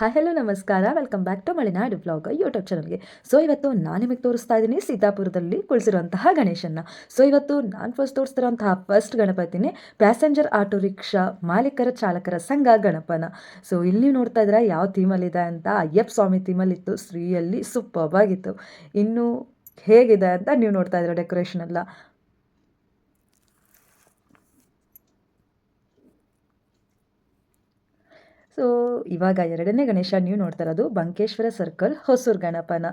Hi hello ನಮಸ್ಕಾರ. Welcome back to Malenadu blog YouTube ಚಾನಲ್ಗೆ so ಇವತ್ತು ನಾನು ನಿಮಗೆ ತೋರಿಸ್ತಾ ಇದ್ದೀನಿ ಸೀತಾಪುರದಲ್ಲಿ ಕುಳಿಸಿರುವಂತಹ ಗಣೇಶನ್ನ. ಸೊ ಇವತ್ತು ನಾನು ಫಸ್ಟ್ ತೋರಿಸ್ತಿರೋಂತಹ ಫಸ್ಟ್ ಗಣಪತಿನೇ ಪ್ಯಾಸೆಂಜರ್ ಆಟೋ ರಿಕ್ಷಾ ಮಾಲೀಕರ ಚಾಲಕರ ಸಂಘ ಗಣಪನ. ಸೊ ಇಲ್ಲಿ ನೀವು ನೋಡ್ತಾ ಇದ್ರೆ ಯಾವ ಥೀಮಲ್ಲಿದೆ ಅಂತ. ಅಯ್ಯಪ್ಪ ಸ್ವಾಮಿ ಥೀಮಲ್ಲಿತ್ತು ಶ್ರೀಯಲ್ಲಿ ಸೂಪರ್ ಆಗಿತ್ತು. ಇನ್ನು ಹೇಗಿದೆ ಅಂತ ನೀವು ನೋಡ್ತಾ ಇದ್ರೆ ಡೆಕೋರೇಷನ್ ಎಲ್ಲ. ಸೊ ಇವಾಗ ಎರಡನೇ ಗಣೇಶ ನೀವು ನೋಡ್ತಾ ಇರೋದು ಬಂಕೇಶ್ವರ ಸರ್ಕಲ್ ಹೊಸೂರು ಗಣಪನ.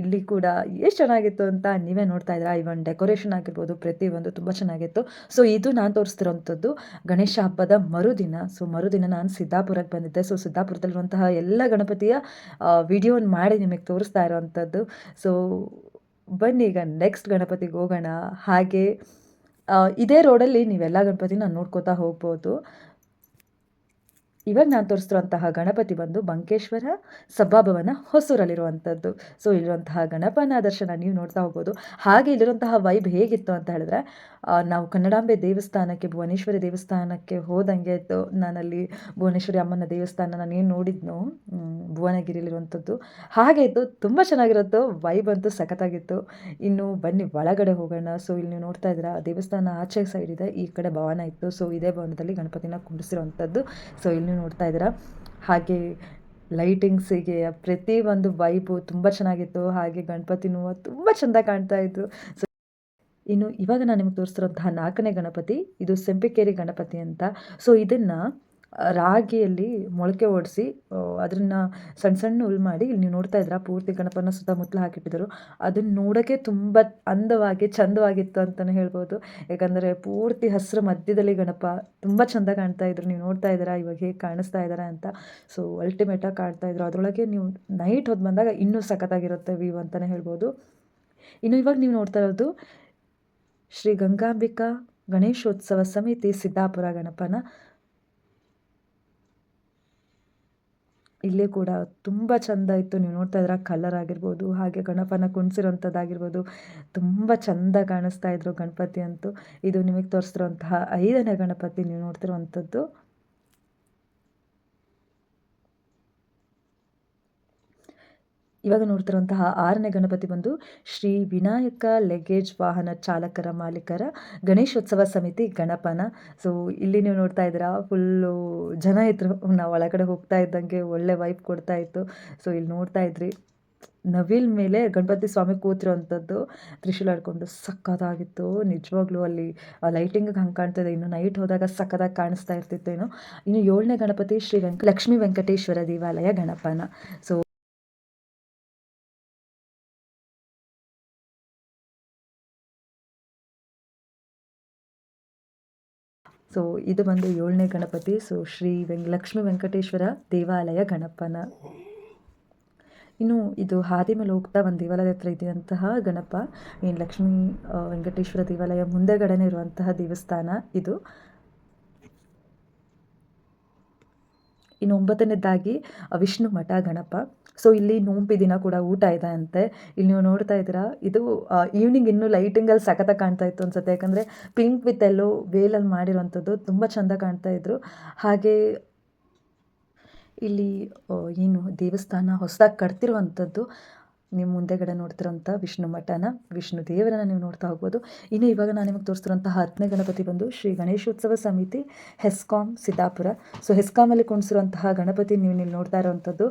ಇಲ್ಲಿ ಕೂಡ ಎಷ್ಟು ಚೆನ್ನಾಗಿತ್ತು ಅಂತ ನೀವೇ ನೋಡ್ತಾ ಇದ್ದೀರಾ. ಇವನ್ ಡೆಕೋರೇಷನ್ ಆಗಿರ್ಬೋದು, ಪ್ರತಿಯೊಂದು ತುಂಬ ಚೆನ್ನಾಗಿತ್ತು. ಸೊ ಇದು ನಾನು ತೋರಿಸ್ತಿರೋಂಥದ್ದು ಗಣೇಶ ಹಬ್ಬದ ಮರುದಿನ. ಸೊ ಮರುದಿನ ನಾನು ಸಿದ್ದಾಪುರಕ್ಕೆ ಬಂದಿದ್ದೆ. ಸೊ ಸಿದ್ದಾಪುರದಲ್ಲಿರುವಂತಹ ಎಲ್ಲ ಗಣಪತಿಯ ವಿಡಿಯೋನ ಮಾಡಿ ನಿಮಗೆ ತೋರಿಸ್ತಾ ಇರೋವಂಥದ್ದು ಸೊ ಬನ್ನಿ ಈಗ ನೆಕ್ಸ್ಟ್ ಗಣಪತಿಗೆ ಹೋಗೋಣ. ಹಾಗೆ ಇದೇ ರೋಡಲ್ಲಿ ನೀವೆಲ್ಲ ಗಣಪತಿನ ನೋಡ್ಕೋತಾ ಹೋಗ್ಬೋದು. ಇವಾಗ ನಾನು ತೋರಿಸ್ತಿರುವಂತಹ ಗಣಪತಿ ಬಂದು ಬಂಕೇಶ್ವರ ಸಭಾಭವನ ಹೊಸೂರಲ್ಲಿರುವಂಥದ್ದು. ಸೊ ಇಲ್ಲಿರುವಂತಹ ಗಣಪನ ದರ್ಶನ ನೀವು ನೋಡ್ತಾ ಹೋಗ್ಬೋದು. ಹಾಗೆ ಇಲ್ಲಿರುವಂತಹ ವೈಬ್ ಹೇಗಿತ್ತು ಅಂತ ಹೇಳಿದ್ರೆ ನಾವು ಕನ್ನಡಾಂಬೆ ದೇವಸ್ಥಾನಕ್ಕೆ, ಭುವನೇಶ್ವರಿ ದೇವಸ್ಥಾನಕ್ಕೆ ಹೋದಂಗೆ ನಾನಲ್ಲಿ ಭುವನೇಶ್ವರಿ ಅಮ್ಮನ ದೇವಸ್ಥಾನ ನಾನು ಏನು ನೋಡಿದ್ನು ಭುವನಗಿರಿಯಲ್ಲಿರುವಂಥದ್ದು. ಹಾಗೆ ಇತ್ತು. ತುಂಬ ಚೆನ್ನಾಗಿರುತ್ತೆ. ವೈಬ್ ಅಂತೂ ಸಖತ್ತಾಗಿತ್ತು. ಇನ್ನು ಬನ್ನಿ, ಒಳಗಡೆ ಹೋಗೋಣ. ಸೊ ಇಲ್ಲಿ ನೀವು ನೋಡ್ತಾ ಇದ್ದೀರಾ, ದೇವಸ್ಥಾನ ಆಚೆ ಸೈಡ್ ಇದೆ. ಈ ಕಡೆ ಭವನ ಇತ್ತು. ಸೊ ಇದೇ ಭವನದಲ್ಲಿ ಗಣಪತಿನ ಕುಂಡಿಸಿರುವಂಥದ್ದು ಸೊ ಇಲ್ಲಿ ನೀವು ನೋಡ್ತಾ ಇದ್ದೀರಾ? ಹಾಗೆ ಲೈಟಿಂಗ್ಸಿಗೆ ಪ್ರತಿ ಒಂದು ವೈಬು ತುಂಬ ಚೆನ್ನಾಗಿತ್ತು. ಹಾಗೆ ಗಣಪತಿನೂ ತುಂಬ ಚೆಂದ ಕಾಣ್ತಾ ಇತ್ತು. ಸೊ ಇನ್ನು ಇವಾಗ ನಾನು ನಿಮಗೆ ತೋರಿಸ್ತಿರೋಂತಹ ನಾಲ್ಕನೇ ಗಣಪತಿ, ಇದು ಸೆಂಪಿಕೇರಿ ಗಣಪತಿ ಅಂತ. ಸೊ ಇದನ್ನು ರಾಗಿಯಲ್ಲಿ ಮೊಳಕೆ ಓಡಿಸಿ ಅದನ್ನು ಸಣ್ಣ ಸಣ್ಣ ಹುಲ್ ಮಾಡಿ ಇಲ್ಲಿ ನೀವು ನೋಡ್ತಾ ಇದ್ದೀರಾ, ಪೂರ್ತಿ ಗಣಪನ ಸುತ್ತಮುತ್ತಲು ಹಾಕಿಟ್ಟಿದ್ದರು. ಅದನ್ನು ನೋಡೋಕ್ಕೆ ತುಂಬ ಅಂದವಾಗಿ, ಚಂದವಾಗಿತ್ತು ಅಂತಲೇ ಹೇಳ್ಬೋದು. ಯಾಕಂದರೆ ಪೂರ್ತಿ ಹಸಿರು ಮಧ್ಯದಲ್ಲಿ ಗಣಪ ತುಂಬ ಚೆಂದ ಕಾಣ್ತಾ ಇದ್ರು. ನೀವು ನೋಡ್ತಾ ಇದ್ದೀರಾ, ಇವಾಗ ಹೇಗೆ ಕಾಣಿಸ್ತಾ ಇದ್ದಾರೆ ಅಂತ. ಸೊ ಅಲ್ಟಿಮೇಟಾಗಿ ಕಾಣ್ತಾ ಇದ್ರು. ಅದರೊಳಗೆ ನೀವು ನೈಟ್ ಹೊತ್ತು ಬಂದಾಗ ಇನ್ನೂ ಸಖತ್ತಾಗಿರುತ್ತೆ ವ್ಯೂ ಅಂತಲೇ ಹೇಳ್ಬೋದು. ಇನ್ನು ಇವಾಗ ನೀವು ನೋಡ್ತಾ ಇರೋದು ಶ್ರೀ ಗಂಗಾಂಬಿಕಾ ಗಣೇಶೋತ್ಸವ ಸಮಿತಿ ಸಿದ್ದಾಪುರ ಗಣಪನ. ಇಲ್ಲಿ ಕೂಡ ತುಂಬ ಚೆಂದ ಇತ್ತು. ನೀವು ನೋಡ್ತಾ ಇದ್ರೆ ಕಲರ್ ಆಗಿರ್ಬೋದು, ಹಾಗೆ ಗಣಪನ ಕುಣಿಸಿರೋಂಥದ್ದಾಗಿರ್ಬೋದು ತುಂಬ ಚೆಂದ ಕಾಣಿಸ್ತಾ ಇದ್ರು ಗಣಪತಿ ಅಂತೂ. ಇದು ನಿಮಗೆ ತೋರಿಸಿರುವಂತಹ ಐದನೇ ಗಣಪತಿ ನೀವು ನೋಡ್ತಿರುವಂಥದ್ದು ಇವಾಗ ನೋಡ್ತಿರುವಂತಹ ಆರನೇ ಗಣಪತಿ ಬಂದು ಶ್ರೀ ವಿನಾಯಕ ಲಗೇಜ್ ವಾಹನ ಚಾಲಕರ ಮಾಲೀಕರ ಗಣೇಶೋತ್ಸವ ಸಮಿತಿ ಗಣಪನ. ಸೊ ಇಲ್ಲಿ ನೀವು ನೋಡ್ತಾ ಇದ್ದೀರಾ ಫುಲ್ಲು ಜನ ಇದ್ರು, ನಾವು ಒಳಗಡೆ ಹೋಗ್ತಾ ಇದ್ದಂಗೆ ಒಳ್ಳೆ ವೈಪ್ ಕೊಡ್ತಾ ಇತ್ತು. ಸೊ ಇಲ್ಲಿ ನೋಡ್ತಾ ಇದ್ರಿ, ನವಿಲ್ ಮೇಲೆ ಗಣಪತಿ ಸ್ವಾಮಿ ಕೂತಿರೋವಂಥದ್ದು ತ್ರಿಶೂಲ ಹಿಡ್ಕೊಂಡು ಸಕ್ಕತ್ತಾಗಿತ್ತು. ನಿಜವಾಗ್ಲೂ ಅಲ್ಲಿ ಲೈಟಿಂಗ್ ಹಂಗೆ ಇದೆ. ಇನ್ನು ನೈಟ್ ಹೋದಾಗ ಸಕ್ಕತ್ತಾಗಿ ಕಾಣಿಸ್ತಾ ಇರ್ತಿತ್ತು ಏನೋ ಇನ್ನು ಏಳನೇ ಗಣಪತಿ ಶ್ರೀ ವೆಂಕ, ಲಕ್ಷ್ಮೀ ವೆಂಕಟೇಶ್ವರ ದೇವಾಲಯ ಗಣಪನ. ಸೊ ಸೊ ಇದು ಬಂದು ಏಳನೇ ಗಣಪತಿ. ಸೊ ಶ್ರೀ ವೆಂಕ್, ಲಕ್ಷ್ಮೀ ವೆಂಕಟೇಶ್ವರ ದೇವಾಲಯ ಗಣಪನ. ಇನ್ನು ಇದು ಹಾದಿ ಮೇಲೆ ಹೋಗ್ತಾ ಒಂದು ದೇವಾಲಯದ ಹತ್ರ ಇದೆಯಂತಹ ಗಣಪ. ಏನು ಲಕ್ಷ್ಮೀ ವೆಂಕಟೇಶ್ವರ ದೇವಾಲಯ ಮುಂದೆಗಡೆನೇ ಇರುವಂತಹ ದೇವಸ್ಥಾನ ಇದು. ಇನ್ನು ಒಂಬತ್ತನೇದಾಗಿ ವಿಷ್ಣು ಮಠ ಗಣಪ. ಸೊ ಇಲ್ಲಿ ನೋಂಪಿ ದಿನ ಕೂಡ ಊಟ ಇದೆ ಅಂತೆ ಇಲ್ಲಿ ನೀವು ನೋಡ್ತಾ ಇದ್ದೀರಾ, ಇದು ಈವ್ನಿಂಗ್ ಇನ್ನೂ ಲೈಟಿಂಗಲ್ಲಿ ಸಖತ್ತಾಗಿ ಕಾಣ್ತಾ ಇತ್ತು ಅನ್ಸುತ್ತೆ. ಯಾಕಂದರೆ ಪಿಂಕ್ ವಿತ್ ಎಲ್ಲೋ ವೇಲಲ್ಲಿ ಮಾಡಿರೋವಂಥದ್ದು ತುಂಬ ಚೆಂದ ಕಾಣ್ತಾ ಇದ್ರು. ಹಾಗೆ ಇಲ್ಲಿ ಏನು ದೇವಸ್ಥಾನ ಹೊಸದಾಗಿ ಕಟ್ತಿರುವಂಥದ್ದು ನೀವು ಮುಂದೆಗಡೆ ನೋಡ್ತಿರೋಂಥ ವಿಷ್ಣು ಮಠನ, ವಿಷ್ಣು ದೇವರನ್ನು ನೀವು ನೋಡ್ತಾ ಹೋಗ್ಬೋದು. ಇನ್ನು ಇವಾಗ ನಾನು ನಿಮಗೆ ತೋರಿಸ್ತಿರೋಂಥ ಹತ್ತನೇ ಗಣಪತಿ ಬಂದು ಶ್ರೀ ಗಣೇಶೋತ್ಸವ ಸಮಿತಿ, ಹೆಸ್ಕಾಂ, ಸಿದ್ದಾಪುರ. ಸೊ ಹೆಸ್ಕಾಮಲ್ಲಿ ಕುಣಿಸಿರುವಂತಹ ಗಣಪತಿ ನೀವು ಇಲ್ಲಿ ನೋಡ್ತಾ ಇರೋವಂಥದ್ದು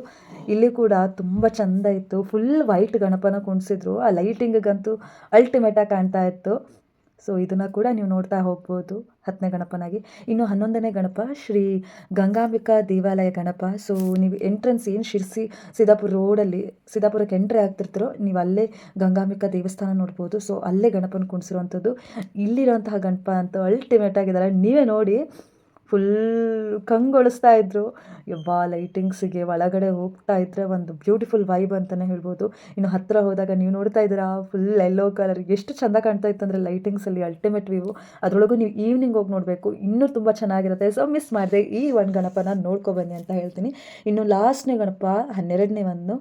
ಇಲ್ಲಿ ಕೂಡ ತುಂಬ ಚೆಂದ ಇತ್ತು. ಫುಲ್ ವೈಟ್ ಗಣಪನ ಕುಣಿಸಿದ್ರು. ಆ ಲೈಟಿಂಗ್ಗಂತೂ ಅಲ್ಟಿಮೇಟಾಗಿ ಕಾಣ್ತಾ ಇತ್ತು. ಸೊ ಇದನ್ನು ಕೂಡ ನೀವು ನೋಡ್ತಾ ಹೋಗ್ಬೋದು ಹತ್ತನೇ ಗಣಪನಾಗಿ. ಇನ್ನು ಹನ್ನೊಂದನೇ ಗಣಪ ಶ್ರೀ ಗಂಗಾಂಬಿಕಾ ದೇವಾಲಯ ಗಣಪ. ಸೊ ನೀವು ಎಂಟ್ರೆನ್ಸ್ ಏನು ಶಿರ್ಸಿ, ಸಿದ್ದಾಪುರ ರೋಡಲ್ಲಿ ಸಿದ್ದಾಪುರಕ್ಕೆ ಎಂಟ್ರಿ ಆಗ್ತಿರ್ತಿರೋ ನೀವು ಅಲ್ಲೇ ಗಂಗಾಂಬಿಕಾ ದೇವಸ್ಥಾನ ನೋಡ್ಬೋದು. ಸೊ ಅಲ್ಲೇ ಗಣಪನ ಕುಣಿಸಿರುವಂಥದ್ದು. ಇಲ್ಲಿರುವಂತಹ ಗಣಪ ಅಂತ ಅಲ್ಟಿಮೇಟ್ ಆಗಿದ್ದಾರೆ. ನೀವೇ ನೋಡಿ ಫುಲ್ ಕಂಗೊಳಿಸ್ತಾ ಇದ್ರು. ಯಬ್ಬಾ ಲೈಟಿಂಗ್ಸಿಗೆ ಒಳಗಡೆ ಹೋಗ್ತಾ ಇದ್ದರೆ ಒಂದು ಬ್ಯೂಟಿಫುಲ್ ವೈಬ್ ಅಂತಲೇ ಹೇಳ್ಬೋದು. ಇನ್ನು ಹತ್ತಿರ ಹೋದಾಗ ನೀವು ನೋಡ್ತಾ ಇದ್ದೀರಾ ಫುಲ್ ಎಲ್ಲೋ ಕಲರ್ ಎಷ್ಟು ಚೆಂದ ಕಾಣ್ತಾ ಇತ್ತು ಅಂದರೆ ಲೈಟಿಂಗ್ಸಲ್ಲಿ ಅಲ್ಟಿಮೇಟ್ ವ್ಯೂ ಅದರೊಳಗೂ ನೀವು ಈವ್ನಿಂಗ್ ಹೋಗಿ ನೋಡಬೇಕು. ಇನ್ನೂ ತುಂಬ ಚೆನ್ನಾಗಿರುತ್ತೆ. ಸೊ ಮಿಸ್ ಮಾಡಿದೆ ಈ ಒಂದು ಗಣಪನ ನೋಡ್ಕೊಬನ್ನಿ ಅಂತ ಹೇಳ್ತೀನಿ. ಇನ್ನು ಲಾಸ್ಟ್ನೇ ಗಣಪ, ಹನ್ನೆರಡನೇ ಒಂದು.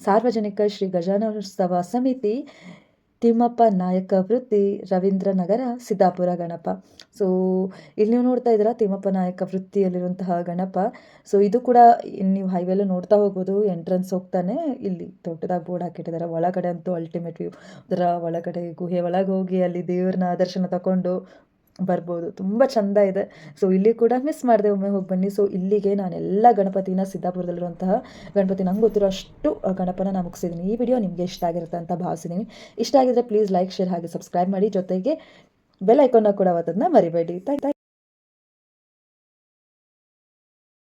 ಸಾರ್ವಜನಿಕ ಶ್ರೀ ಗಜಾನೋತ್ಸವ ಸಮಿತಿ. ತಿಮ್ಮಪ್ಪ ನಾಯಕ ವೃತ್ತಿ ರವೀಂದ್ರ ನಗರ ಸಿದ್ದಾಪುರ ಗಣಪ. ಸೊ ಇಲ್ಲಿ ನೀವು ನೋಡ್ತಾ ಇದ್ದೀರಾ ತಿಮ್ಮಪ್ಪ ನಾಯಕ ವೃತ್ತಿಯಲ್ಲಿರುವಂತಹ ಗಣಪ. ಸೊ ಇದು ಕೂಡ ನೀವು ಹೈವೆಲ್ಲ ನೋಡ್ತಾ ಹೋಗ್ಬೋದು ಎಂಟ್ರೆನ್ಸ್ ಹೋಗ್ತಾನೆ ಇಲ್ಲಿ ದೊಡ್ಡದಾಗಿ ಬೋರ್ಡ್ ಹಾಕಿಟ್ಟಿದ್ದಾರೆ. ಒಳಗಡೆ ಅಂತೂ ಅಲ್ಟಿಮೇಟ್ ವ್ಯೂ ಅದರ ಒಳಗಡೆ, ಗುಹೆ ಒಳಗೆ ಹೋಗಿ ಅಲ್ಲಿ ದೇವ್ರನ್ನ ದರ್ಶನ ತಗೊಂಡು ಬರ್ಬೋದು. ತುಂಬ ಚಂದ ಇದೆ. ಸೊ ಇಲ್ಲಿ ಕೂಡ ಮಿಸ್ ಮಾಡಿದೆ ಒಮ್ಮೆ ಹೋಗಿ ಬನ್ನಿ. ಸೊ ಇಲ್ಲಿಗೆ ನಾನು ಎಲ್ಲ ಗಣಪತಿನ ಸಿದ್ದಾಪುರದಲ್ಲಿರುವಂತಹ ಗಣಪತಿ ನಂಗೆ ಗೊತ್ತಿರೋ ಅಷ್ಟು ಗಣಪನ ನಾನು ಮುಗಿಸಿದ್ದೀನಿ ಈ ವಿಡಿಯೋ ನಿಮಗೆ ಇಷ್ಟ ಆಗಿರುತ್ತೆ ಅಂತ ಭಾವಿಸಿದ್ದೀನಿ ಇಷ್ಟ ಆಗಿದ್ರೆ ಪ್ಲೀಸ್ ಲೈಕ್ ಶೇರ್ ಹಾಗೆ ಸಬ್ಸ್ಕ್ರೈಬ್ ಮಾಡಿ. ಜೊತೆಗೆ ಬೆಲ್ ಐಕಾನ್ನ ಕೂಡ ಅದನ್ನು ಮರಿಬೇಡಿ. ಥ್ಯಾಂಕ್